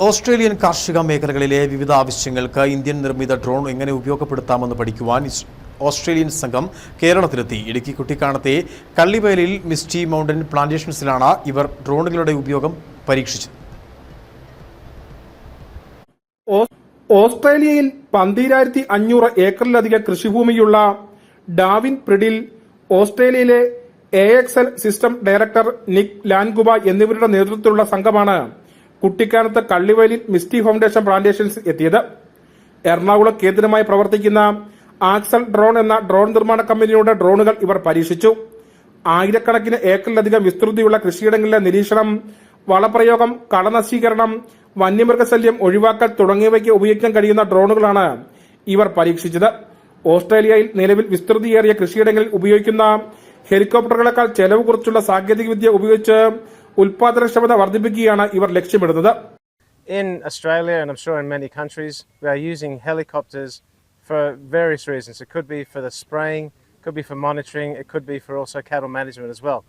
Australian കാർഷിക മേഖലകളിലെ വിവിധ ആവശ്യങ്ങൾക്ക് ഇന്ത്യൻ നിർമ്മിത ഡ്രോൺ എങ്ങനെ ഉപയോഗപ്പെടുത്താമെന്ന് പഠിക്കുവാൻ ഓസ്ട്രേലിയൻ സംഘം കേരളത്തിലെത്തി. ഇടുക്കി കുട്ടിക്കാണത്തെ കള്ളിവയലിൽ മിസ്റ്റി മൗണ്ടൻ പ്ലാന്റേഷൻസിലാണ് ഇവർ ഡ്രോണുകളുടെ ഉപയോഗം പരീക്ഷിച്ചത്. ഓസ്ട്രേലിയയിൽ പന്തീരായിരത്തി അഞ്ഞൂറ് ഏക്കറിലധികം കൃഷിഭൂമിയുള്ള ഡാവിൻ പ്രിഡിൽ ഓസ്ട്രേലിയയിലെ A X L system director Nick Languba എന്നിവരുടെ നേതൃത്വത്തിലുള്ള സംഘമാണ് കുട്ടിക്കാനത്ത് കള്ളിവയലിൽ മിസ്റ്റി ഫൗണ്ടേഷൻ പ്ലാന്റേഷൻസ് എത്തിയത്. എറണാകുളം കേന്ദ്രമായി പ്രവർത്തിക്കുന്ന ആക്സൽ ഡ്രോൺ എന്ന ഡ്രോൺ നിർമ്മാണ കമ്പനിയുടെ ഡ്രോണുകൾ ഇവർ പരീക്ഷിച്ചു. ആയിരക്കണക്കിന് ഏക്കറിലധികം വിസ്തൃതിയുള്ള കൃഷിയിടങ്ങളിലെ നിരീക്ഷണം വളപ്രയോഗം കളനശീകരണം വന്യമൃഗശല്യം ഒഴിവാക്കൽ തുടങ്ങിയവയ്ക്ക് ഉപയോഗിക്കാൻ കഴിയുന്ന ഡ്രോണുകളാണ് ഇവർ പരീക്ഷിച്ചത്. ഓസ്ട്രേലിയയിൽ നിലവിൽ വിസ്തൃതിയേറിയ കൃഷിയിടങ്ങളിൽ ഉപയോഗിക്കുന്ന ഹെലികോപ്റ്ററുകളെക്കാൾ ചെലവ് കുറച്ചുള്ള സാങ്കേതികവിദ്യ ഉപയോഗിച്ച് ഉൽപാദനക്ഷമത വർദ്ധിപ്പിക്കുകയാണ് ഇവർ ലക്ഷ്യമിടുന്നത് In Australia, and I'm sure in many countries, we are using helicopters for various reasons. It could be for the spraying, could be for monitoring, it could be for also cattle management as well.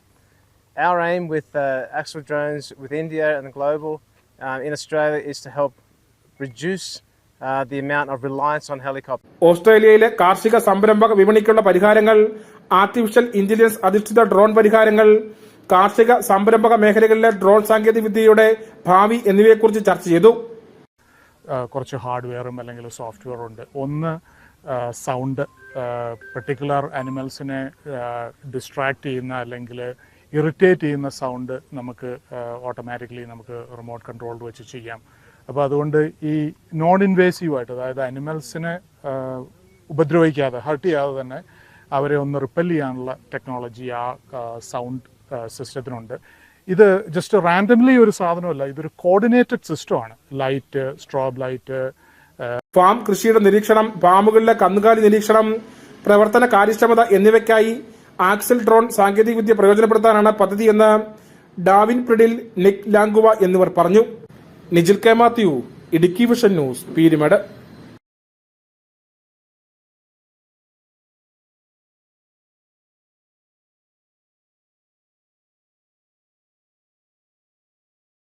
Our aim with uh, Axel drones with India and global uh, in Australia is to help reduce uh, the amount of reliance on helicopters. ഓസ്ട്രേലിയയിലെ കാർഷിക സംരംഭക വിപണിക്കുള്ള പരിഹാരങ്ങൾ artificial intelligence അധിഷ്ഠിത drone പരിഹാരങ്ങൾ കാർഷിക സംരംഭക മേഖലകളിലെ drone സാങ്കേതികവിദ്യയുടെ ഭാവി എന്നിവയെക്കുറിച്ച് ചർച്ച ചെയ്തു. കുറച്ച് ഹാർഡ്വെയറും അല്ലെങ്കിൽ സോഫ്റ്റ്വെയറും ഉണ്ട്. ഒന്ന് സൗണ്ട് പെർട്ടിക്കുലർ അനിമൽസിനെ ഡിസ്ട്രാക്ട് ചെയ്യുന്ന അല്ലെങ്കിൽ ഇറിറ്റേറ്റ് ചെയ്യുന്ന സൗണ്ട് നമുക്ക് ഓട്ടോമാറ്റിക്കലി നമുക്ക് റിമോട്ട് കൺട്രോൾ വെച്ച് ചെയ്യാം. അപ്പോൾ അതുകൊണ്ട് ഈ നോൺ ഇൻവേസീവ് ആയിട്ട് അതായത് അനിമൽസിനെ ഉപദ്രവിക്കാതെ ഹർട്ട് ചെയ്യാതെ തന്നെ അവരെ ഒന്ന് റിപ്പൽ ചെയ്യാനുള്ള ടെക്നോളജി ആ സൗണ്ട് സിസ്റ്റത്തിനുണ്ട്. ഇത് ജസ്റ്റ് റാൻഡംലി ഒരു സാധനമല്ല ഇതൊരു കോർഡിനേറ്റഡ് സിസ്റ്റമാണ് ലൈറ്റ് സ്ട്രോബ് ലൈറ്റ് ഫാം കൃഷിയുടെ നിരീക്ഷണം ഫാമുകളിലെ കന്നുകാലി നിരീക്ഷണം പ്രവർത്തന കാര്യക്ഷമത എന്നിവയ്ക്കായി ആക്സൽ ഡ്രോൺ സാങ്കേതികവിദ്യ പ്രയോജനപ്പെടുത്താനാണ് പദ്ധതി എന്ന് ഡാവിൻ പ്രിഡിൽ നിക് ലാംഗുവ എന്നിവർ പറഞ്ഞു. Nijil K Mathew Idukki vision news Peermade.